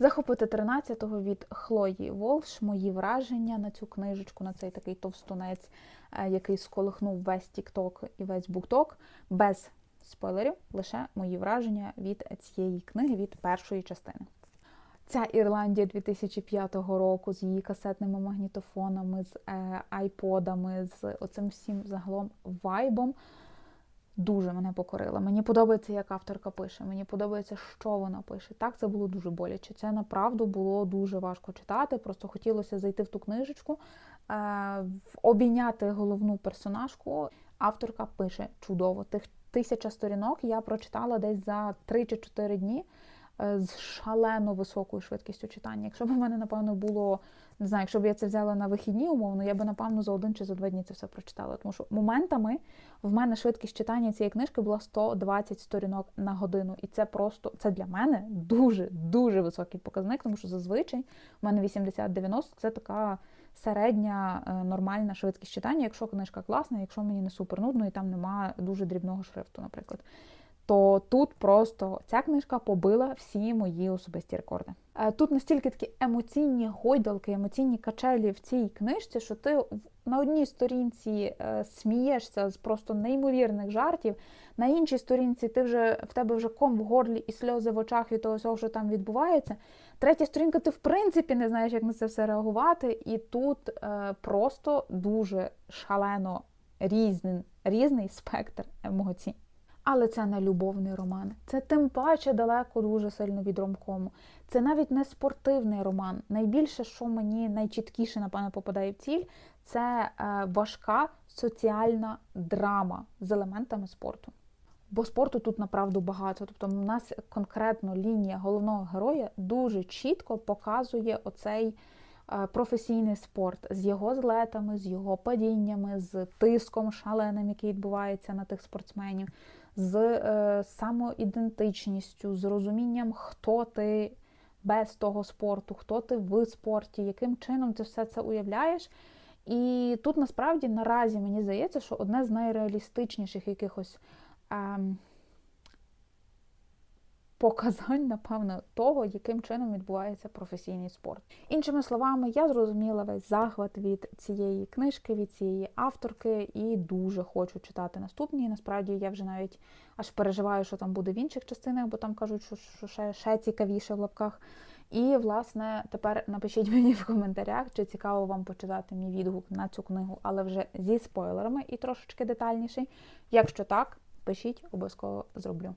Захопити 13-го від Хлої Волш. Мої враження на цю книжечку, на цей такий товстунець, е, який сколихнув весь TikTok і весь BookTok. без спойлерів, лише мої враження від цієї книги, від першої частини. Ця Ірландія 2005 року з її касетними магнітофонами, з е, айподами, з оцим всім загалом вайбом дуже мене покорила. Мені подобається, як авторка пише. Мені подобається, що вона пише. Так, це було дуже боляче. Це направду було дуже важко читати. Просто хотілося зайти в ту книжечку, е, обійняти головну персонажку. Авторка пише чудово. Тих тисяча сторінок я прочитала десь за 3 чи 4 дні з шалено високою швидкістю читання. Якщо б у мене, напевно, було не знаю, якщо б я це взяла на вихідні умовно, я б напевно за один чи за два дні це все прочитала. Тому що моментами в мене швидкість читання цієї книжки була 120 сторінок на годину. І це просто це для мене дуже дуже високий показник, тому що зазвичай в мене 80-90 це така середня е, нормальна швидкість читання, якщо книжка класна, якщо мені не супер нудно і там нема дуже дрібного шрифту, наприклад. То тут просто ця книжка побила всі мої особисті рекорди. Е, Тут настільки такі емоційні гойдалки, емоційні качелі в цій книжці, що ти на одній сторінці е, смієшся з просто неймовірних жартів, на іншій сторінці ти вже в тебе вже ком в горлі і сльози в очах від того, всього, що там відбувається. Третя сторінка, ти в принципі не знаєш, як на це все реагувати. І тут е, просто дуже шалено різний, різний спектр емоцій. Але це не любовний роман. Це тим паче далеко дуже сильно від ромкому. Це навіть не спортивний роман. Найбільше, що мені найчіткіше, напевно, попадає в ціль, це е, важка соціальна драма з елементами спорту. Бо спорту тут направду багато. Тобто, у нас конкретно лінія головного героя дуже чітко показує оцей професійний спорт з його злетами, з його падіннями, з тиском шаленим, який відбувається на тих спортсменів, з е, самоідентичністю, з розумінням, хто ти без того спорту, хто ти в спорті, яким чином ти все це уявляєш. І тут насправді наразі мені здається, що одне з найреалістичніших якихось ем, показань, напевно, того, яким чином відбувається професійний спорт. Іншими словами, я зрозуміла весь захват від цієї книжки, від цієї авторки, і дуже хочу читати наступні. Насправді я вже навіть аж переживаю, що там буде в інших частинах, бо там кажуть, що, що ще, ще цікавіше в лапках. І, власне, тепер напишіть мені в коментарях, чи цікаво вам почитати мій відгук на цю книгу, але вже зі спойлерами і трошечки детальніший. Якщо так, пишіть, обов'язково зроблю.